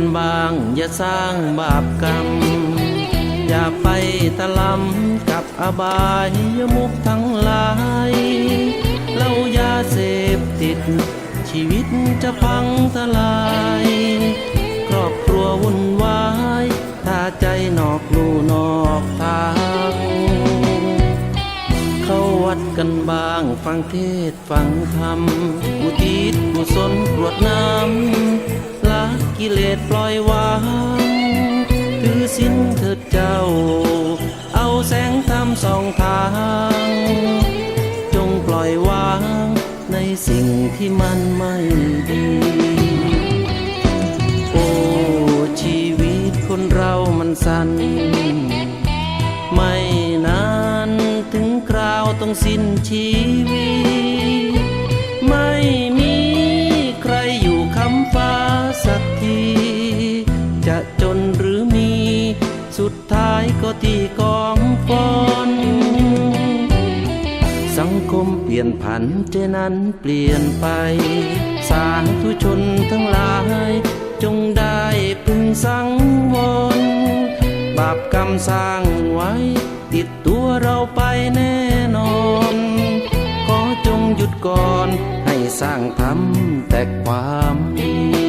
กันบ้าง อย่าสร้างบาปกรรม อย่าไปตะลำกับอบายยมุกทั้งหลายเล้ายาเสพติด ชีวิตจะพังทลาย ครอบครัววุ่นวาย ถ้าใจนอกลู่นอกทางเข้าวัดกันบ้างฟังเทศฟังธรรมอุทิศกุศลกรวดน้ำ กิเลสปล่อยวางถือสินเถิดเจ้า เอาแสงธรรมสองทาง จงปล่อยวางในสิ่งที่มันไม่ดี โอ้ชีวิตคนเรามันสั้น ไม่นานถึงคราวต้องสิ้นชีวิต ก็ที่กองฟอน สังคมเปลี่ยนผันเจนั้นเปลี่ยนไป สาธุชนทั้งหลาย จงได้พึงสังวรบาปกรรมสร้างไว้ ติดตัวเราไปแน่นอน ขอจงหยุดก่อนให้สร้างทำแต่ความดี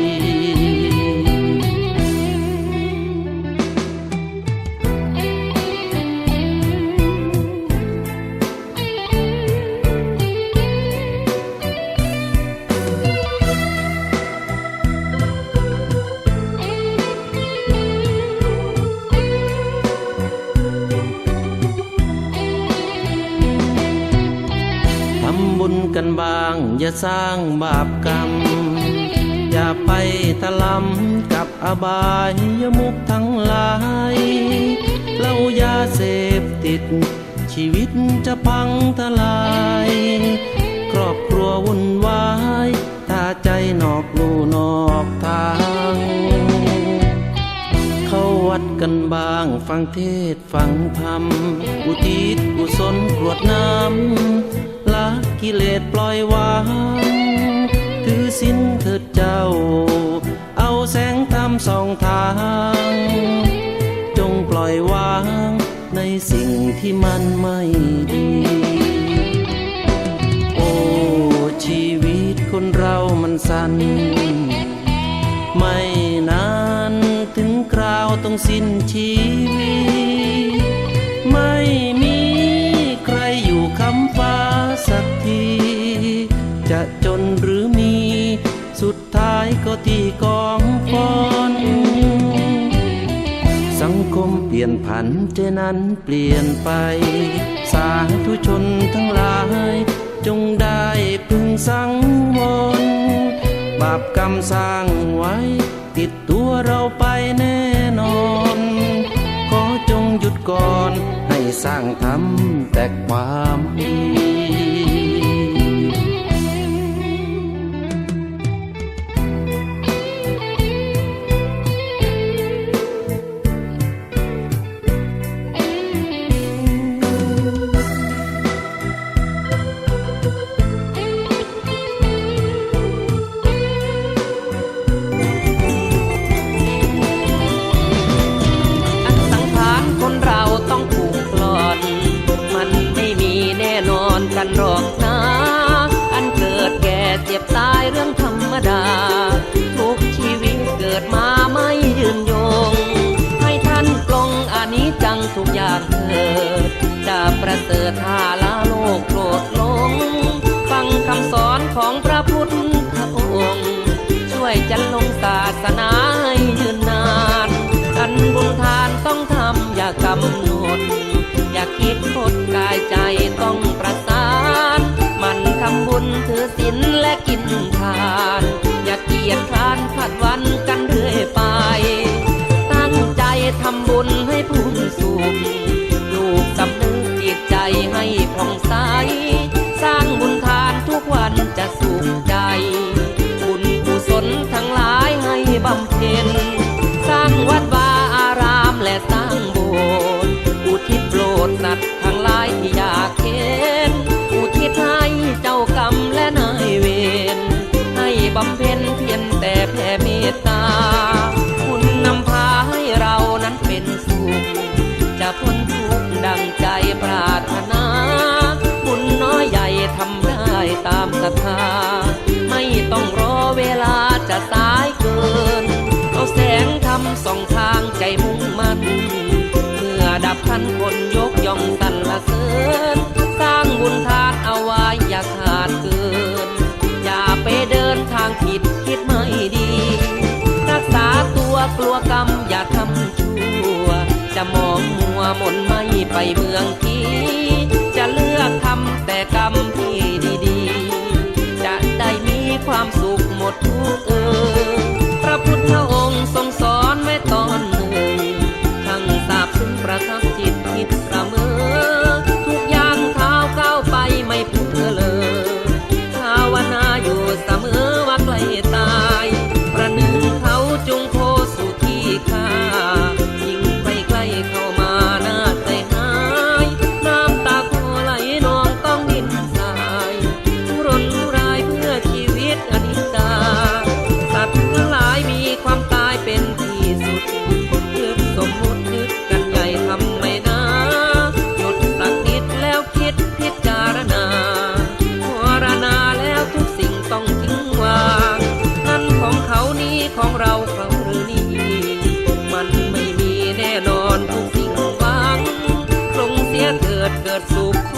บุญกันบ้าง อย่าสร้างบาปกรรม อย่าไปตะลำกับอบายยมุกทั้งหลายเล้ายาเสพติด ชีวิตจะพังทลาย ครอบครัววุ่นวายถ้าใจนอกลู่นอกทางเข้าวัดกันบ้างฟังเทศฟังธรรมอุทิศกุศลกรวดน้ำ กิเลสปล่อยวาง ถือสินเถิดเจ้า เอาแสงธรรมสองทาง จงปล่อยวางในสิ่งที่มันไม่ดี โอ้ ชีวิตคนเรามันสั้น ไม่นานถึงคราวต้องสิ้นชีวิต ไม่มีใครอยู่คำ จะจนหรือมี สุดท้ายก็ที่กองฟอนสังคมเปลี่ยนผันเจนั้นเปลี่ยนไป สาธุชนทั้งหลาย จงได้พึงสังวรบาปกรรมสร้างไว้ ติดตัวเราไปแน่นอน ขอจงหยุดก่อนให้สร้างทำแต่ความดี ทุกอย่างเธอจะประเสริฐทาละโลกโกรธลง ฟังคำสอนของพระพุทธองค์ ช่วยจันลงศาสนาให้ยืนนานอันบุญทานต้องทำอย่ากำหนด สุข จะพ้นทุกข์ดังใจปรารถนา บุญน้อยใหญ่ทำได้ตามศรัทธา ไม่ต้องรอเวลาจะสายเกิน เอาแสงทำสองทางใจมุ่งมั่น เมื่อดับพันคนยกย่องสรรเสริญ สร้างบุญทานเอาไว้อย่าขาดเกิน อย่าไปเดินทางผิดคิดไม่ดี รักษาตัวกลัวกรรม ไปเมืองทีจะเลือกทำแต่กรรมที่ดีๆ จะได้มีความสุขหมดทุกเออพระพุทธองค์ dekat kertuk